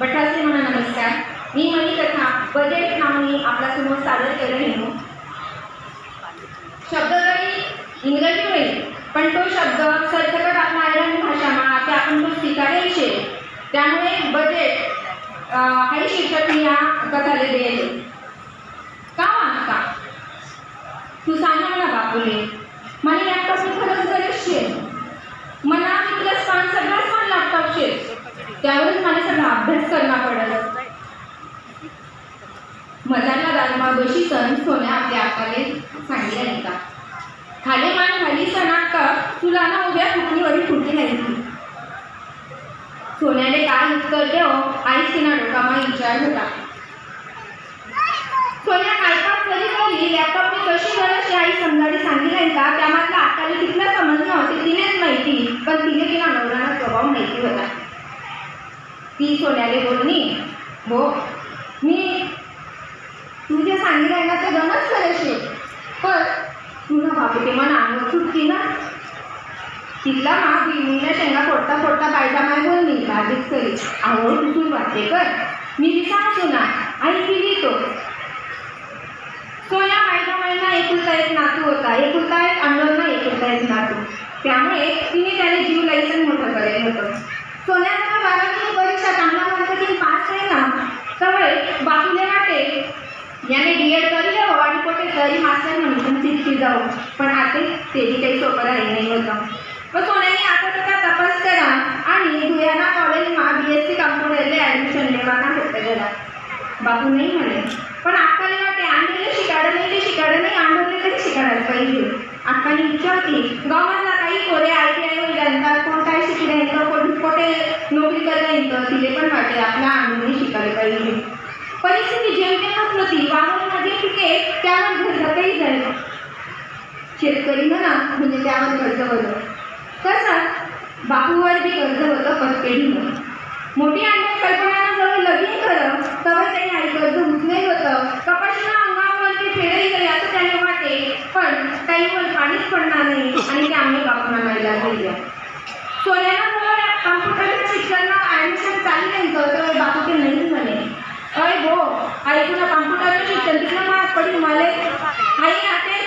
बठासे म्हणा नमस्कार. मी मणिकथा बजेट नावाने आपल्यासमोर सादर केलं नेमू शब्द जरी इंग्रजी होईल पण तो शब्द सरसकट आपल्या आयरन भाषामा आता आपण तो स्वीकारायचे त्यामुळे बजेट हाही शीर्षक मी या कथाले द्यायचे का वाचता? तू सांगा ना मला बापूले. मला लॅपटॉप खरंच गरज शे मला तुला पान सगळाच पान लॅपटॉप शे त्यावरच मला सगळा अभ्यास करणं पडत मजाला दारमा बशी सण सोन्या आपल्या आकाले सांगितल्या नाही का खाली मान खाली सणाक तुला ना उभ्या फुटणीवरी फुटली नाही ती सोन्याने काय उत्तर देव आईच तिना डोकामा होता सोन्या काय काम बोलली? लॅपटॉपने कशी गरज आई समजाडी सांगितली का? त्यामधला आकाले तिथला समज नव्हती. तिनेच माहिती पण तिने तिला नवऱ्याला स्वभाव माहिती होता. ती सोन्याले बोलली हो मी तू जे सांगितलं ना ते गणच करायचे. पण तुला बापू ते मला अंग सुटती ना? तिथला मा बिमुल्या शेंगा फोडता फोडता पायजा माय बोलली. बाजीच करी आवड कुठून वाटते कर. मी आणि सांगतो ना आई ती? लिहितो सोन्या पायजा मायना एकुलता एक नातू होता एकुलता एक अण्णांना एकुलता एक नातू. त्यामुळे तिने त्याने जीव लायसन मोठं करेल होतं. सोन्याचा बारावी परीक्षा चांगला मार्क ती पास आहे ना त्यामुळे बापूले वाटे. याने डी एड करी हो आणि कुठे तरी मास्टर म्हणून तितकी जाऊ. पण आता तेही काही सोपं राहिलं नाही होतं. मग सोन्याने आता तर तपास करा आणि धुयाना कॉलेजमा बी एस सी कॉम्प्युटरले ॲडमिशन लेवाना होतं गेला बापू नाही म्हणे. पण अक्काला वाटते आणलेले शिकाडं नाही ते शिकाडं नाही आणले तरी शिकायला पाहिजे. अक्काने विचारते गावातला काही कोरे आय टी आय वगैरे कोण काय शिकले येतं? कोण कुठे नोकरी करायला येतं तिले पण वाटेल आपल्या आणून शिकायला पाहिजे. परिस्थिती जेमतेमच नव्हती वाहनामध्ये पिके त्यावर घरगतही झालं. शेतकरी म्हणा म्हणजे त्यावर कर्ज होतं. तसंच बापूवर बी कर्ज होतं पतपेढीवर मोठी आणि कल्पना जवळ लगीन खरं तेव्हा त्यांनी आई होतं. कपाशीला अंगावर फेडही गेले असं त्याने वाटे. पण काहीवर पाणीच पडणार नाही आणि त्यामुळे बापूंना मायला गेल्या सोन्याला जवळ कम्प्युटरच्या शिक्षणाला ॲडमिशन चालू नाही तर बापू ते नाही म्हणे. अय हो आई तुला कम्प्युटरचं शिक्षण तिथलं मार्क पडली मला. आई आते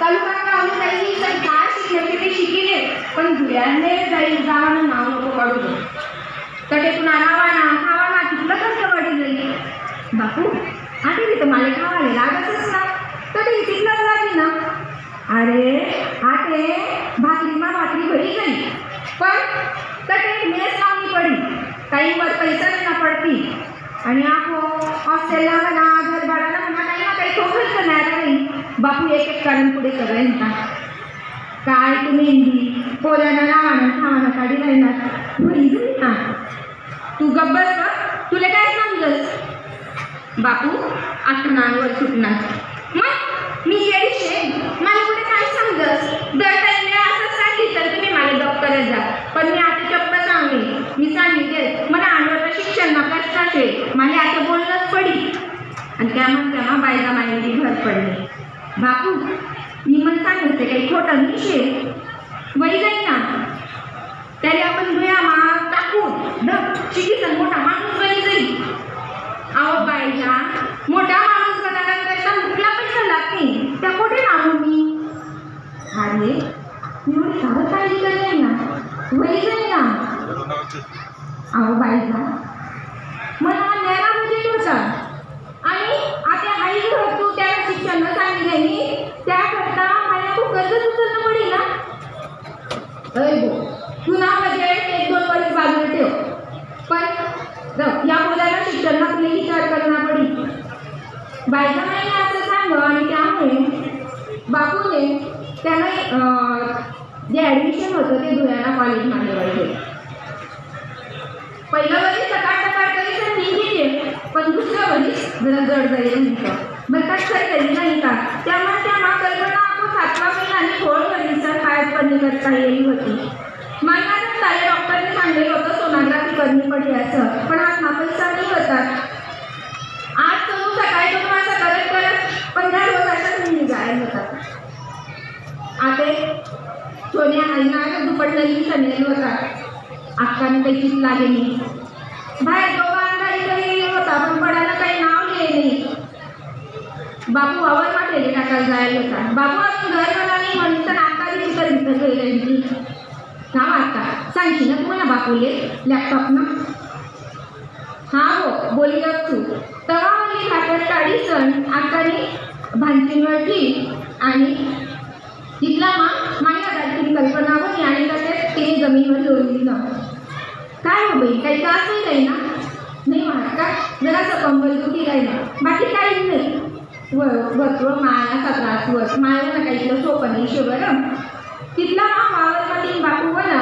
तालुका गावली जाईल तर काय शिकले ते शिकिले. पण धुळ्याने जाईल जाणं नाव नको काढू दे तर ते पुन्हा नावाना खावाना तिथलं कसं वाढी बापू आधी तिथं मला खावायला लागतच ना. तर ते तिथलं जाती ना. अरे आते भाकरी मा भाकरी भरी जाईल पण तटे मेस लावणी पडी. टाईमवर पैसा नाही ना पडती. आणि आपो हॉस्टेलला म्हणा घर भाड्याला म्हणा काही ना काही ठोकच करणार नाही बापू एक एक कारण पुढे सगळे का काय तुम्ही हिंदी? पोऱ्यानं नावानं खावानं काढी राहणार तू गब्बस तुला काय समजस बापू आठवणावर सुटणार. मग मी येईशे मला कुठे काय समजस दर टाईमला असं सांगितलं तुम्ही मला डॉक्टरच जा. पण मी आता चप्प सांगली मी सांगितले मला आणवरचं शिक्षण नका कष्टाचे मला आता बोलणंच पडी. आणि त्या म्हणत्या ना बायला माहिती भर पडली. बापू मी मग सांगते काही खोटं निशे वही जाईल ना त्याला आपण धुया मा टाकू. ढग शिकीचा मोठा माणूस अहो बाईला मोठा माणूस बनायला त्याचा कुठला पैसा लागते त्या कुठे लागू मी? अरे एवढी सारं काळजी करते ना. वही जाईल ना. अहो बाईला मला नेरा म्हणजे तुझा आणि आता आई घर तू त्या शिक्षण सांगितलं त्याकरता मला तू कर्ज उचलणं पडेल ना. अरे गो तू ना म्हणजे एक दोन वर्ष बाजूला ठेव पण जाऊ, या मुलाला शिक्षणात तुला विचार करणं पडेल बायका नाही असं सांग आणि त्यामुळे बापूने त्याने जे ॲडमिशन होतं ते धुळ्याला कॉलेजमध्ये वळले पहिलं म्हणजे वर्षी सकाळ सकाळ तरी तर मी आहे पण दुसऱ्या म्हणजे वर्षी जरा जड जाईल म्हणतो बरं का सर तरी नाही का? त्यामुळे त्या मा कल्पना आपण सातवा महिना आणि सोळ वर्षीचा खायत करणे करता येईल होती? मला तर सारे डॉक्टरने सांगितलं होतं सोनोग्राफी करणी पडली असं पण आज पैसा नाही होतात आज तो सकाळी दोन वाजता करत करत पंधरा दिवस अशाच मी गायब होतात आता सोन्या होता अक्काने त्याचीच लागेली बाहेर दोघा अंधारीकडे होता पण पडायला काही नाव लिहिले नाही. बापू आवाज वाटलेले टाकायला जायला होता. बापू अजून घर गेला नाही म्हणून तर अंधारी तिथं तिथं गेली का आता. सांगशील ना तुम्हाला बापूले? लॅपटॉप ना? हा हो बोली तू. तवा म्हणली खात्यात काढी सण आकाने भांजीवरची आणि तिथला मा माझ्या दाखील कल्पना होती आणि त्याच्यात ते जमिनीवर लोळली दिलं काय हो बाई काही त्रास नाही काही ना? नाही म्हणत का? जरासं कंबल दुखी ना बाकी काहीच नाही. व वत्व मायाचा त्रास वर मायाला काही सोपं नाही शिवरं तिथला मा तीन बापू बना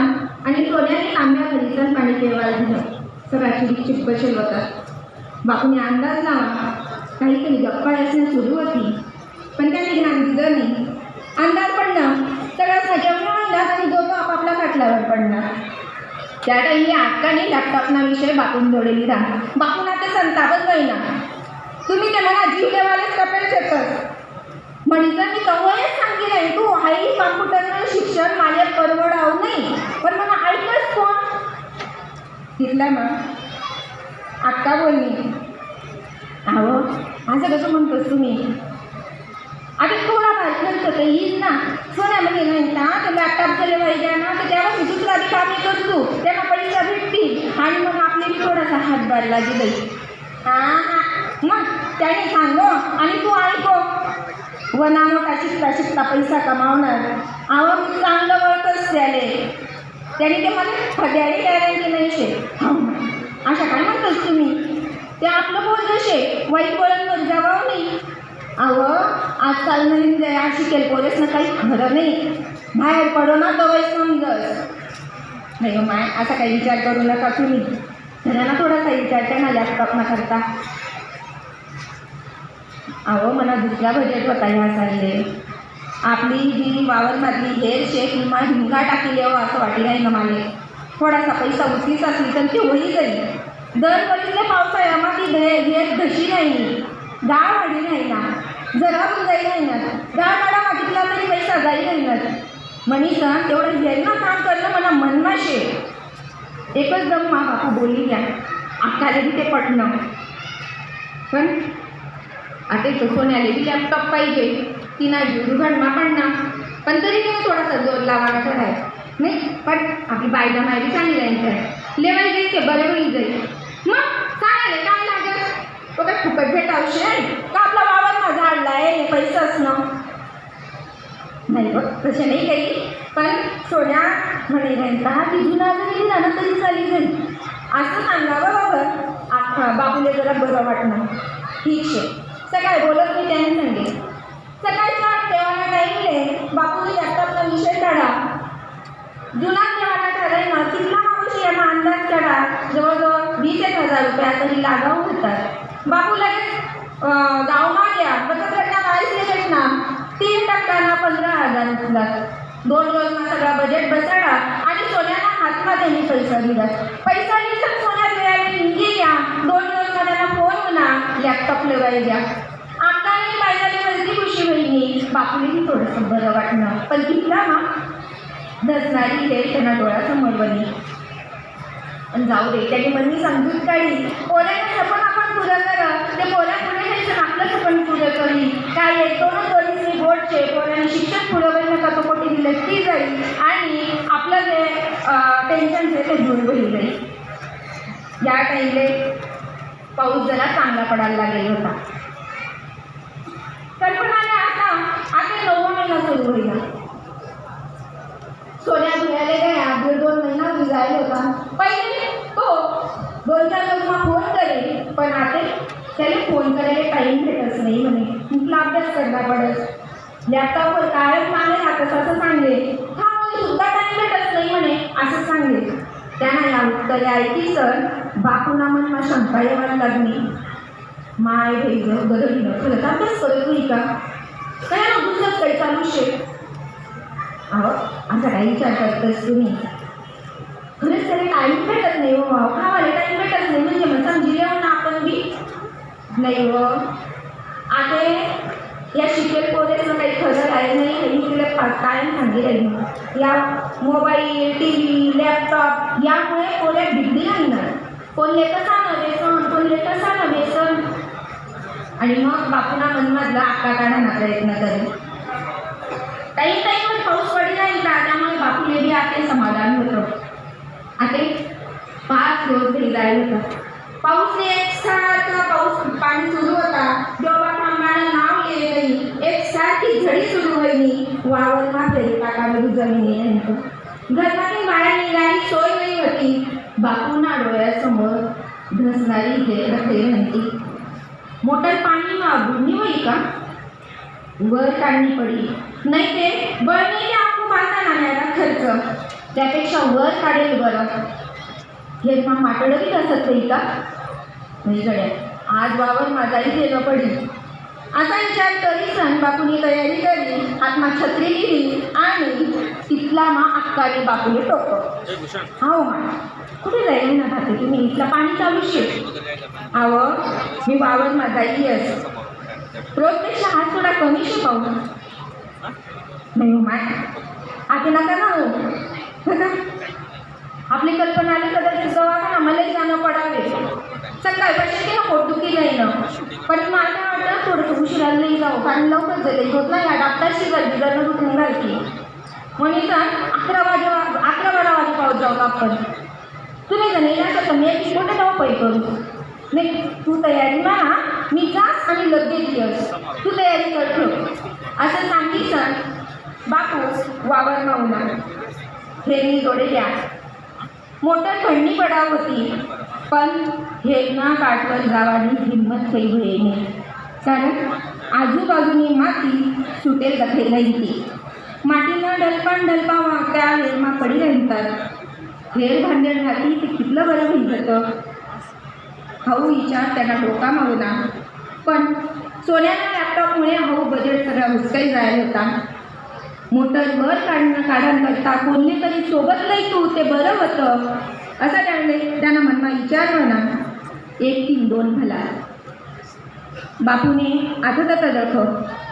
आणि सोन्याने तांब्या घरीचं पाणी केवायला दिलं. सगळ्याची चिप्प शिरवतात. बापूने अंदाज लावा काहीतरी गप्पा असणं सुरू होती. पण त्याने ज्ञान दिलं नाही. अंदाज पडणं सगळं सजवणं अंदाज आणि दोघं आपापल्या खाटल्यावर पडणार. त्या टाइमली आटकाने लॅपटॉपना विषय बापून जोडलेली राहा. बापून आता संतापच होईना. तुम्ही ते मला जीव देवालेच कपेल शकत म्हणजे मी कवयच आहे. तू आई कॉम्प्युटरनं शिक्षण माझ्या परवडाव नाही पण मला ऐकच कोण? तिथला मग आत्ता बोलली. अहो असं कसं म्हणतोस तुम्ही? आता थोडा खर्च तर येईल ना. सोन्यामध्ये नाही ना तर लॅपटॉप जरी द्या ना तर त्यावर मी दुसरा रिकामी करतो. त्याला पैसा भेटतील. आणि मग आपले थोडासा हातभार लागेल हां हां मग त्याने सांगो आणि तू ऐको हो. नाम का शिकता शिकता पैसा कमावणार. अहो मी चांगलं वळतच त्याले. त्याने ते मला फद्याही गॅरंटी नाही शे अशा काय म्हणतोस तुम्ही? ते आपलं बोल जसे वाईट वळण जबाव नाही. अहो आजकाल नवीन जे अशी केल पोरेसनं काही खरं नाही. बाहेर पडो ना तो समजस नाही हो माय असा काही विचार करू नका तुम्ही. घराला थोडासा विचार कर ना लॅपटॉप ना करता. अहो मला दुसरा बजेट होता ह्या चालले आपली जी वावरमधली हेर शेक हिमा हिंगा टाकली हो असं वाटलं नाही ना मला. थोडासा पैसा उचलीच असली तर ती होई जाईल. दरवर्षीला पावसाळ्यामध्ये घे घेत घशी नाही. गाळ वाढी नाही ना. जरा जाईल जाई नाही ना. गाळ मागितला तरी पैसा जाईल नाही मनीषा तेवढं घेईल ना काम करणं मला मनमाशे एकच दम मा बापा बोलली घ्या अक्काला ते पटणं पण आता इथं सोन्याले बी लॅपटॉप पाहिजे. तिना जुडुघडमा पडणार. पण तरी तुम्ही थोडासा जोर लावायला आहे नाही पण आपली बायला मायरी चांगली राहील तर लेवायला जाईल ते बरं होईल जाईल मग चालेल का? तो काय फुकट नाही का आपला वावर झाडला आहे? हे पैसे असणं. नाही बघ तसे नाही काही. पण सोन्या म्हणे घ्यायचा ती जुना जरी दिला ना तरी चाली जाईल असं सांगावं बाबा. आ- बाबूले जरा बरं वाटणं ठीक आहे. सकाळी बोलत मी त्याने सांगेल सकाळच्या तेव्हा टाईमले बापूने लॅपटॉपचा विषय काढा. जुना जेव्हा ठराय ना तिथला माणूस यांना अंदाज काढा. जवळजवळ वीस एक हजार रुपया तरी लागावून होतात बापू लगेच अं, गाव बचत गटना काहीच नाही ना तीन टक्क्यांना पंधरा हजार उचलात दोन रोजना सगळा बजेट बसाडा आणि सोन्याला हातमा त्यांनी पैसा दिला पैसा दिसत सोन्यात मिळाले निघी घ्या दोन रोजना त्यांना फोन म्हणा लॅपटॉप लेवाय द्या. आकाने पाहिजे वरती खुशी बहिणी. बापूलाही थोडंसं बरं वाटणं पण तिथला ना दसणारी हे त्यांना डोळ्यासमोर बनी. पण जाऊ दे त्याने मम्मी समजून काढली पोऱ्याचं सपन आपण पुरं करा. ते पोऱ्या पुढे घ्यायचं आपलं सपन पुरं करी काय येतो ना दोन्ही बोर्डचे पोऱ्याने शिक्षक पुढं बघणं का तो कोटी दिलं ती जाईल. आणि आपलं जे टेन्शनचे ते दूर होईल जाईल. या टाईमले पाऊस जरा चांगला पडायला लागेल होता. कल्पनाने आता. आता नववा महिना सुरू होईल. सोन्या धुयाले गया दोन महिना जाईल होता. पहिले तो दोन चार दिवस फोन करे पण आता त्याला फोन करायला टाईम भेटत नाही म्हणे. कुठला अभ्यास करता पडत लॅपटॉपवर कायम मागे राहतस असं सांगले. हा मुली सुद्धा टाईम भेटत नाही म्हणे असं सांगले. त्यांना या उत्तरे ऐकी सर बापूना मनमा शंका यावं लागली. माय भेज बदललं खरंच अभ्यास करत नाही का? काय दुसरंच काही चालू शे? अहो असा काही विचार करतस तुम्ही टाईम भेटत नाही हो. खावायला टाईम भेटत नाही? म्हणजे मग समजी येऊ ना आपण बी. नाही व आता या शिकेल पोरेचं काही खरं आहे नाही. हे मी तुला पा- कायम या मोबाईल टी व्ही लॅपटॉप यामुळे पोऱ्या बिघडी नाही ना कोण लेकसा नव्हे सण कोण लेकसा नव्हे सण आणि मग बापूना मनमधला आका काढायला प्रयत्न करेल काही टाईम पाऊस पडला नाही त्यामुळे बापूने बी आता समाधान होतं. आता पाच रोज घरी होता. पाऊस एक सारखा पाऊस पाणी सुरू होता. जेव्हा थांबानं नाव येईल नाही. एक सारखी झडी सुरू होईनी. वावर मात्र टाकामध्ये जमिनी यांचं घरातून बाहेर निघाली सोय नाही होती. बापूंना डोळ्यासमोर धसणारी हे रखे म्हणती मोटर पाणी मागून होई का? वर काढणी पडली. नाही ते बळणीने आपण बांधा नाण्याला खर्च. त्यापेक्षा वर काढेल बरं. हे मग माटलं की असत नाही का? गड्या आज वावर माझाही गेलं पडी असा विचार करी सण बापूने तयारी केली आत्मा छत्री लिहिली आणि तिथला मा अक्काने बापूने टोकं हो मा. कुठे जाईल ना भाते तुम्ही? इथला पाणी चालू शेत आव मी वावर माझाही यस रोजपेक्षा हात थोडा कमी शिकवू नाही हो माय आता नका ना हो. आपली कल्पना आली कदाचित दवाखाना मलाही जाणं पडावे. सकाळी पैसे केलं पोटदुखी नाही ना पण मला वाटलं वाटतं थोडंसं उशिरा नाही जाऊ. कारण लवकर जाईल होत नाही. या डॉक्टरशी गर्दी जर दुखून घालती म्हणून सर अकरा वाजे अकरा बारा वाजे पाहत जाऊ आपण? तुम्ही जण नाही ना मी एक मोठं नाव पै करू. नाही तू तयारी म्हणा मी जास आणि लगेच यस तू तयारी करतो असं सांगी सर बापू वावर मावणार. हे थोडे द्या मोटर खंडणी पडाव होती पण हे ना काठवर जावानी हिंमत केली होईने. कारण आजूबाजूनी माती सुटेल दखे ती मातीनं डलपान डलपावा त्या हेरमा पडी राहतात. हेर भांडण घातली ते कितलं बरं होईल जातं हाऊ विचार त्यांना डोका मावला पण सोन्याच्या लॅपटॉपमुळे हाऊ बजेट सगळा हुसकाई जायला होता. मोटर वर काढणं काढण्याकरता कोणी तरी सोबत नाही तू ते बरं होतं. असं त्याने त्यांना मनमा विचारलं ना एक तीन दोन भला. बापूने आठवत दख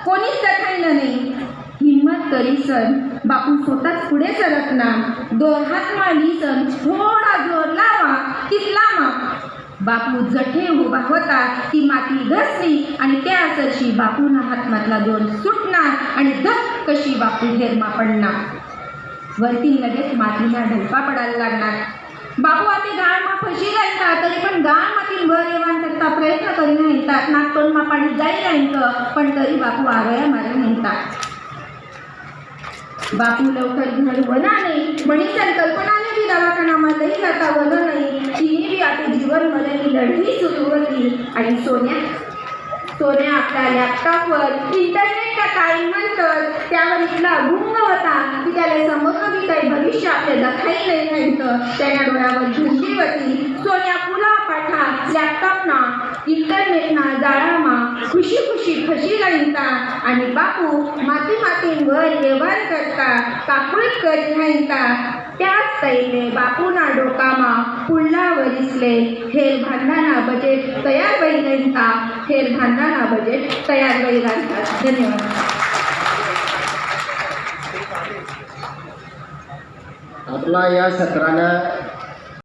कोणीच दखायलं नाही. हिंमत करी सण. बापू स्वतःच पुढे सरकना दोन हात मांडी सण. थोडा जोर लावा. तिथला मा. बापू जठे उभा होता. ती माती घसली आणि त्या असरशी हात हातमातला दोन सुटणार आणि धक्क कशी बापू हेरमा पडणार वरती लगेच मातीला ढलपा पडायला लागणार. बापू आता गाळमा फशी जायचा तरी पण गाळ मातीन भर येवान करता प्रयत्न करी म्हणतात नाक तोंडमा पाणी जाई राहील पण तरी बापू आगळ्या मारे म्हणतात. बापू लवकर घर वना नाही. म्हणीसन कल्पनाने बी दवाखानामध्येही जाता वन नाही. तिने बी आता जीवन मनाची लढी सुरू होती. आणि सोन्या सोन्या आपल्या लॅपटॉपवर इंटरनेटचा काय म्हणतात त्यावर इथला गुंग होता की त्याला समोर की काही भविष्य आपल्या दखाई नाही त्याच्या डोळ्यावर झुंडी होती. सोन्या पुला पाठा लॅपटॉपना इंटरनेटना जाळामा खुशी खुशी फशी राहिता. आणि बापू माती मातींवर व्यवहार करता काकुळीत करी राहिता. त्याच तैले बापूना डोकामा पुल्ला वरिसले हेर भांडाना बजेट तयार वही राहिता हेर भांडाना बजेट तयार वही राहतात धन्यवाद. आपला या सत्रानं